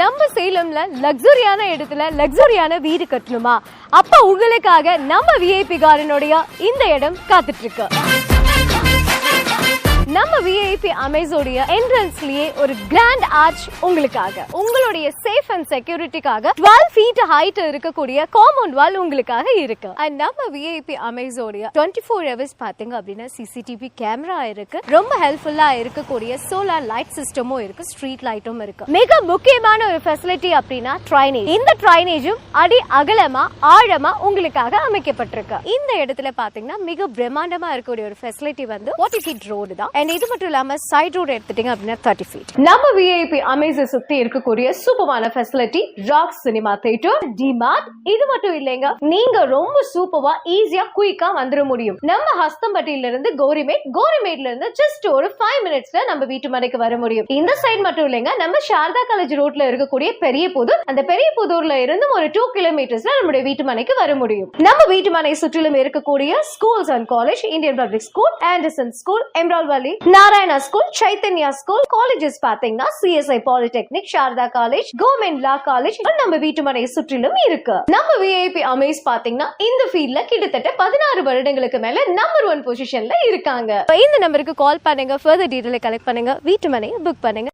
நம்ம சேலம்ல லக்ஸுரியான இடத்துல லக்ஸுரியான வீடு கட்டணுமா? அப்ப உங்களுக்காக நம்ம விஐபி கார்டனுடைய இந்த இடம் காத்துட்டு இருக்கு. விஐபி அமேஸோடைய என்ட்ரன்ஸ்லயே ஒரு கிராண்ட் ஆர்ச் உங்களுக்காக உங்களுடைய சேஃப் அண்ட் செக்யூரிட்டிக்காக 12 ஃபீட் ஹைட் இருக்கக்கூடிய காம்பவுண்ட் வால் உங்களுக்காக இருக்கு அண்ட் நம்ம விஐபி அமேஸோடைய 24 ஃபோர் ஹவர்ஸ் பாத்தீங்க அப்படின்னா சிசிடிவி கேமரா இருக்கு ரொம்ப ஹெல்ப்ஃபுல்லா இருக்கக்கூடிய சோலார் லைட் சிஸ்டமும் இருக்கு ஸ்ட்ரீட் லைட்டும் இருக்கு மிக முக்கியமான ஒரு ஃபெசிலிட்டி அப்படின்னா ட்ரைனேஜ் இந்த ட்ரைனேஜும் அடி அகலமா ஆழமா உங்களுக்காக அமைக்கப்பட்டிருக்கு இந்த இடத்துல பாத்தீங்கன்னா மிக பிரம்மாண்டமா இருக்கக்கூடிய ஒரு ஃபெசிலிட்டி வந்து 40 ரோடு தான் அண்ட் இது மட்டும் இல்லாம சைட் ரோடு எடுத்துட்டீங்க அப்படின்னா தேர்ட்டி ஃபீட் நம்ம விஐபி அமேஸை சுத்தி இருக்கக்கூடிய சூப்பரான facility rock cinema theatre DMart இது மட்டும் இல்லைங்க நீங்க ரொம்ப சூப்பரா ஈஸியா குயிக்கா வந்துட முடியும். நம்ம ஹஸ்தம்பட்டியில இருந்து கோரிமேட் கோரிமேட்ல இருந்து ஜஸ்ட் ஒரு ஃபைவ் மினிட்ஸ்ல நம்ம வீட்டு மனைக்கு வர முடியும். இந்த சைடு மட்டும் இல்லைங்க நம்ம சாரதா காலேஜ் ரோட்ல இருக்கக்கூடிய பெரிய புதூர் அந்த பெரிய புதூர்ல இருந்தும் ஒரு டூ கிலோமீட்டர்ஸ்ல நம்முடைய வீட்டு மனைக்கு வர முடியும். நம்ம வீட்டு மனை சுற்றிலும் இருக்கக்கூடிய schools and college Indian public school Anderson school Emerald valley Narayana school Chaitanya school colleges பாத்தீங்கன்னா CSI polytechnic Sharada college government law college நம்ம வீட்டு சுற்றிலும் இருக்கு. நம்ம விஐபி அமேஸ் பாத்தீங்கன்னா இந்த ஃபீல்ட்ல கிட்டத்தட்ட பதினாறு வருடங்களுக்கு மேல நம்பர் ஒன் பொசிஷன்ல இருக்காங்க. இந்த நம்பருக்கு கால் பண்ணுங்க ஃபர்தர் டீடைலை கலெக்ட் பண்ணுங்க வீட்டு மனையை புக் பண்ணுங்க.